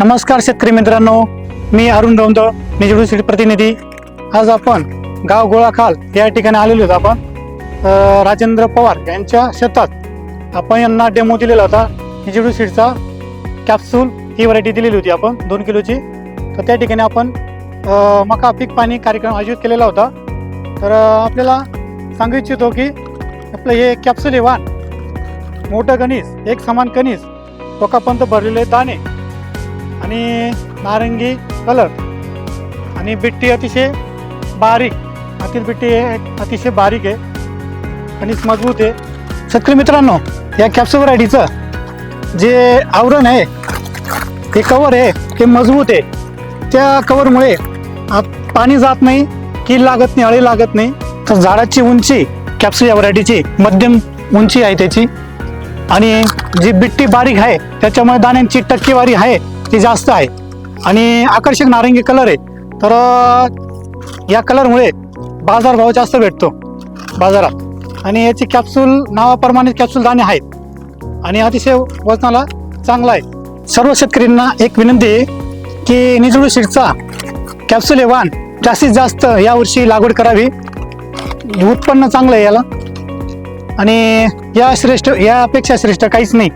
नमस्कार शेतकरी मित्रांनो मी अरुण दौंद निजडू सिटी प्रतिनिधी. आज आपण गाव गोळाखाल या ठिकाणी आलेलो होतो आपण. राजेंद्र पवार यांच्या शेतात आपण यांना डेमो दिलेला होता. निजडू सीडचा कॅप्सूल ही व्हरायटी दिलेली होती आपण दोन किलोची. तर त्या ठिकाणी आपण मका पीक पाणी कार्यक्रम आयोजित केलेला होता. तर आपल्याला सांगू इच्छितो की आपलं हे कॅप्सूल हे वाण मोठं कणीस एक समान कणीस टोकापर्यंत भरलेले दाणे आणि नारंगी कलर. आणि बिट्टी अतिशय बारीक. आतील बिट्टी अतिशय बारीक आहे. आणि मजबूत आहे. शेतकरी मित्रांनो या कॅप्सूल व्हरायटीचं जे आवरण आहे हे कवर आहे ते मजबूत आहे. त्या कवरमुळे पाणी जात नाही कीड लागत नाही अळी लागत नाही. तर झाडाची उंची कॅप्सूल या व्हरायटीची मध्यम उंची आहे त्याची. आणि जी बिट्टी बारीक आहे त्याच्यामुळे दाण्यांची टक्केवारी आहे. ती जास्त आहे. आणि आकर्षक नारंगी कलर आहे. तर या कलरमुळे बाजारभाव जास्त भेटतो बाजारात. आणि याची कॅप्सूल नावाप्रमाणे कॅप्सूल दाणे आहेत. आणि अतिशय वजनाला चांगला आहे. सर्व शेतकऱ्यांना एक विनंती आहे की निजुळू सीडचा कॅप्सूल हे वाण जास्तीत जास्त यावर्षी लागवड करावी. उत्पन्न चांगलं आहे याला. आणि या श्रेष्ठ यापेक्षा श्रेष्ठ काहीच नाही.